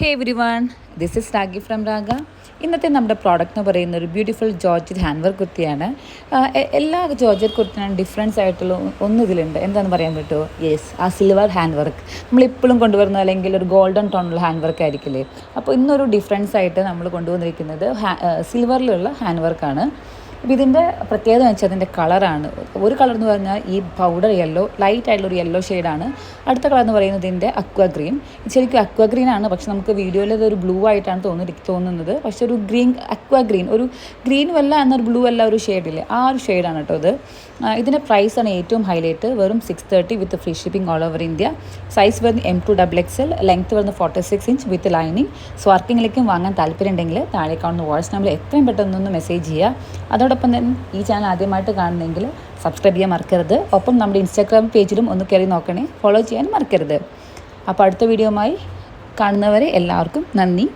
Hey everyone this is Ragi from Raga ഇന്നത്തെ നമ്മുടെ product എന്ന് പറയുന്ന ഒരു ബ്യൂട്ടിഫുൾ ജോർജറ്റ് ഹാൻഡ് വർക്ക് കുർത്തിയാണ് എല്ലാ ജോർജറ്റ് കുർത്തിനും ഡിഫറൻസ് ആയിട്ടുള്ള ഒന്ന് ഇതിലുണ്ട്. എന്താണെന്ന് പറയാൻ പറ്റുമോ? യെസ് ആ സിൽവർ ഹാൻഡ് വർക്ക് നമ്മളിപ്പോഴും കൊണ്ടുവരുന്ന അല്ലെങ്കിൽ ഒരു ഗോൾഡൻ ടോണുള്ള ഹാൻഡ് വർക്ക് ആയിരിക്കില്ലേ? അപ്പോൾ ഇന്നൊരു ഡിഫറൻസ് ആയിട്ട് നമ്മൾ കൊണ്ടുവന്നിരിക്കുന്നത് സിൽവറിലുള്ള ഹാൻഡ് വർക്കാണ് അപ്പോൾ ഇതിന്റെ പ്രത്യേകത എന്ന് വെച്ചാൽ അതിന്റെ കളറാണ്. ഒരു കളർ എന്ന് പറഞ്ഞാൽ ഈ പൗഡർ യെല്ലോ ലൈറ്റ് ആയിട്ടുള്ള ഒരു യെല്ലോ ഷെയ്ഡാണ് അടുത്ത കളർ എന്ന് പറയുന്നത് ഇതിന്റെ അക്വ ഗ്രീൻ ശരിക്കും അക്വ ഗ്രീൻ ആണ്. പക്ഷെ നമുക്ക് വീഡിയോയിൽ ഒരു ബ്ലൂ ആയിട്ടാണ് തോന്നി തോന്നുന്നത്. പക്ഷെ ഒരു ഗ്രീൻ അക്വ ഗ്രീൻ ഒരു ഗ്രീനും അല്ല എന്നൊരു ബ്ലൂ അല്ല ഒരു ഷെയ്ഡില്ലേ ആ ഒരു ഷെയ്ഡാണ് കേട്ടോ ഇത്. ഇതിന്റെ പ്രൈസാണ് ഏറ്റവും ഹൈലൈറ്റ് വെറും six thirty with free shipping all over India size വരുന്നത് M to double X L ലെങ്ത് വരുന്നത് forty six inch with lining സ്വർക്കിങ്ങിലേക്കും വാങ്ങാൻ താല്പര്യം ഉണ്ടെങ്കിൽ താഴെ കാണുന്ന വാട്സ് നമ്പർ എത്രയും പെട്ടെന്നൊന്ന് മെസ്സേജ് ചെയ്യുക. അതോടൊപ്പം തന്നെ ഈ ചാനൽ ആദ്യമായിട്ട് കാണുന്നെങ്കിൽ സബ്സ്ക്രൈബ് ചെയ്യാൻ മറക്കരുത്. ഒപ്പം നമ്മുടെ ഇൻസ്റ്റാഗ്രാം പേജിലും ഒന്ന് കയറി നോക്കണേ. ഫോളോ ചെയ്യാൻ മറക്കരുത്. അപ്പോൾ അടുത്ത വീഡിയോയുമായി കാണുന്നവരെ എല്ലാവർക്കും നന്ദി.